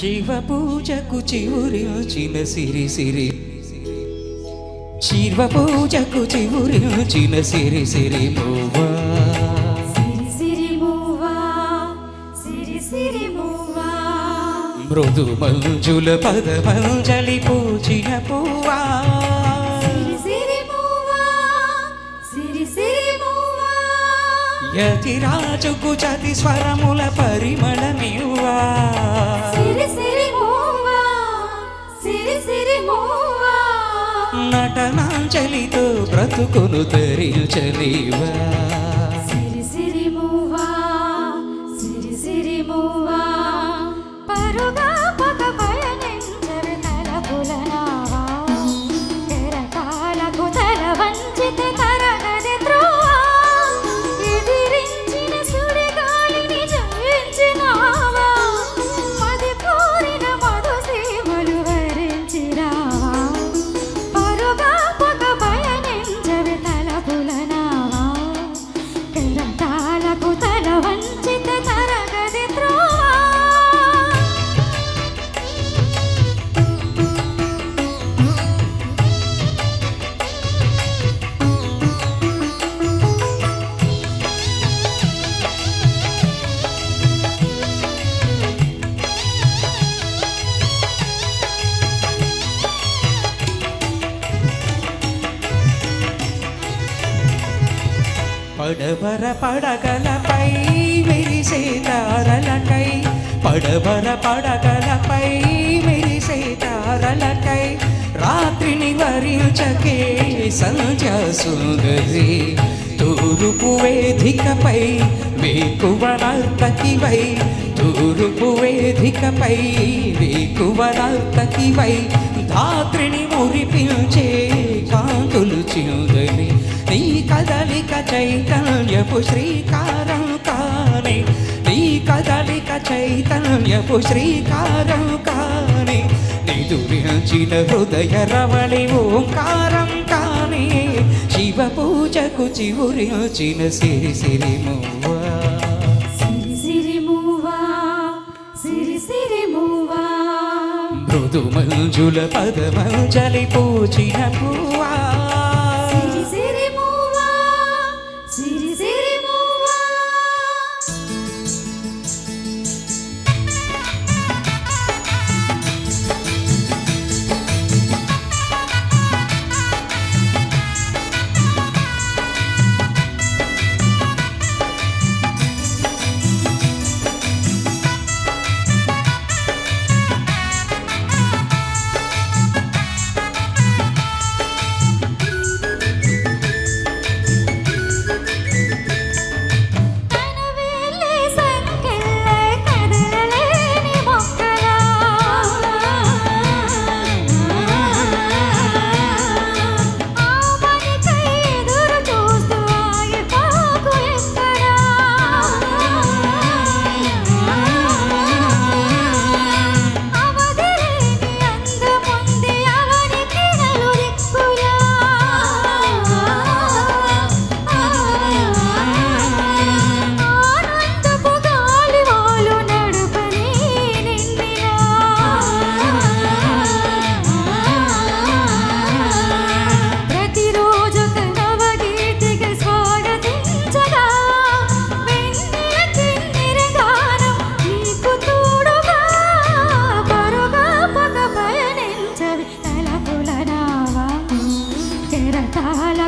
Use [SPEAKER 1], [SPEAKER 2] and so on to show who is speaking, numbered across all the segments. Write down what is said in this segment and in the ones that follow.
[SPEAKER 1] శివ పూజకు చివురిచిన సిరి సిరి. శివ పూజకు చివురిచిన సిరి సిరి
[SPEAKER 2] మూవా
[SPEAKER 1] మృదు మంజుల పదమంజలి పూచిన పువ్వా.
[SPEAKER 2] సిరి
[SPEAKER 1] యతి రాజుకు చతి స్వరముల పరిమళమివ్వా. నటనాంజలితో బ్రతుకును తరించలేవా పడవర పడగలపై మెరిసే తారలకై పడవర పడగలపై మెరిసే తారలకై రాత్రిని వరించకే సంధ్యా సుందరి. తూరుపు వేదికపై వేకువనర్తకివై తూరుపు వేదికపై వేకువనర్తకివై ధాత్రిని మురిపించే కాంతులు చిందని నీ కదలిక చైతన్యపు శ్రీకారం కాని. నీ కదలిక చైతన్యపు శ్రీకారం కాని. నిదురించిన హృదయ రవళి ఓంకారం కాని. శివ పూజకు చివురించిన సిరి సిరి మువ్వా.
[SPEAKER 2] సిరి సిరి మూవా సిరి సిరి మూవా
[SPEAKER 1] మృదు మంజుల పదమంజలి పూచిన పువ్వా.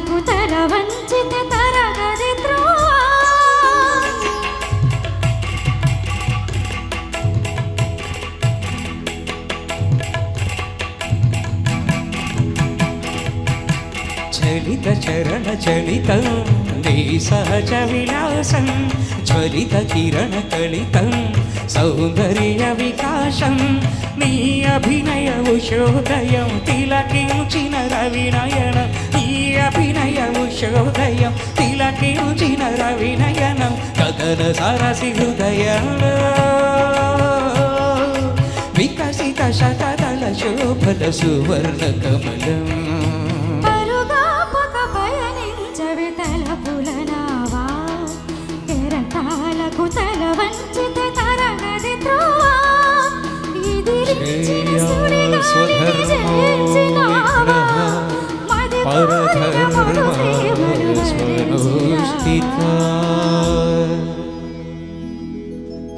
[SPEAKER 2] కెరటాలకు వంచిత తరగది
[SPEAKER 1] చలిత చరణ చలితం నీ సహజ విలాసం జ్వలిత కిరణ కలితం సౌందర్య వికాసం నీ అభినయ ఉషోదయం తిలకించిన రవినయనం అభినయము శోదయం ఉషోదయం తిలకించిన రవినయనం గగన సరసి హృదయంలో వికసిత శతదళ శోభల సువర్ణ కమలం.
[SPEAKER 2] സൃഷ്ടിച്ചാൽ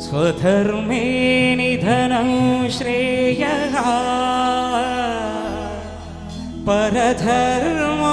[SPEAKER 1] സ്വധർമ്മേ നിധനം ശ്രേയ പരധർമ്മ